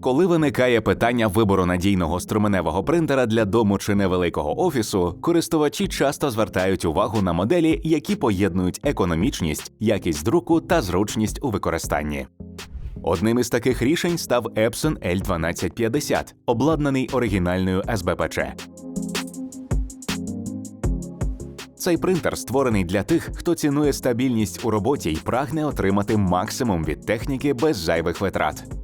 Коли виникає питання вибору надійного струменевого принтера для дому чи невеликого офісу, користувачі часто звертають увагу на моделі, які поєднують економічність, якість друку та зручність у використанні. Одним із таких рішень став Epson L1250, обладнаний оригінальною СБПЧ. Цей принтер створений для тих, хто цінує стабільність у роботі і прагне отримати максимум від техніки без зайвих витрат.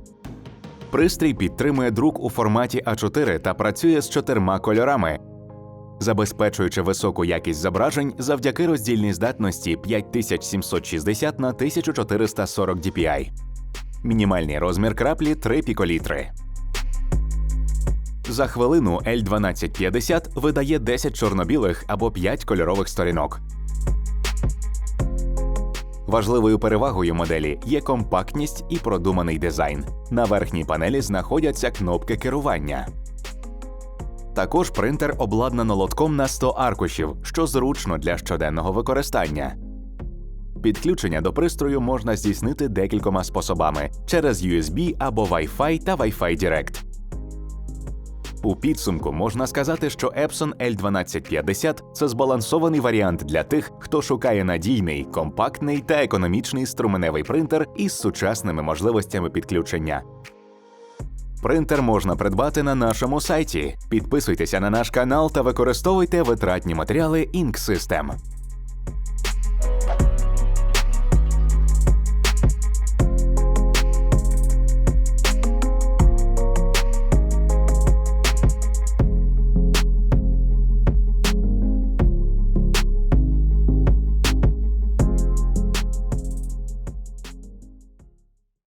Пристрій підтримує друк у форматі А4 та працює з чотирма кольорами, забезпечуючи високу якість зображень завдяки роздільній здатності 5760 на 1440 dpi. Мінімальний розмір краплі 3 піколітри. За хвилину L1250 видає 10 чорно-білих або 5 кольорових сторінок. Важливою перевагою моделі є компактність і продуманий дизайн. На верхній панелі знаходяться кнопки керування. Також принтер обладнано лотком на 100 аркушів, що зручно для щоденного використання. Підключення до пристрою можна здійснити декількома способами через USB або Wi-Fi та Wi-Fi Direct. У підсумку можна сказати, що Epson L1250 – це збалансований варіант для тих, хто шукає надійний, компактний та економічний струменевий принтер із сучасними можливостями підключення. Принтер можна придбати на нашому сайті. Підписуйтеся на наш канал та використовуйте витратні матеріали Ink System.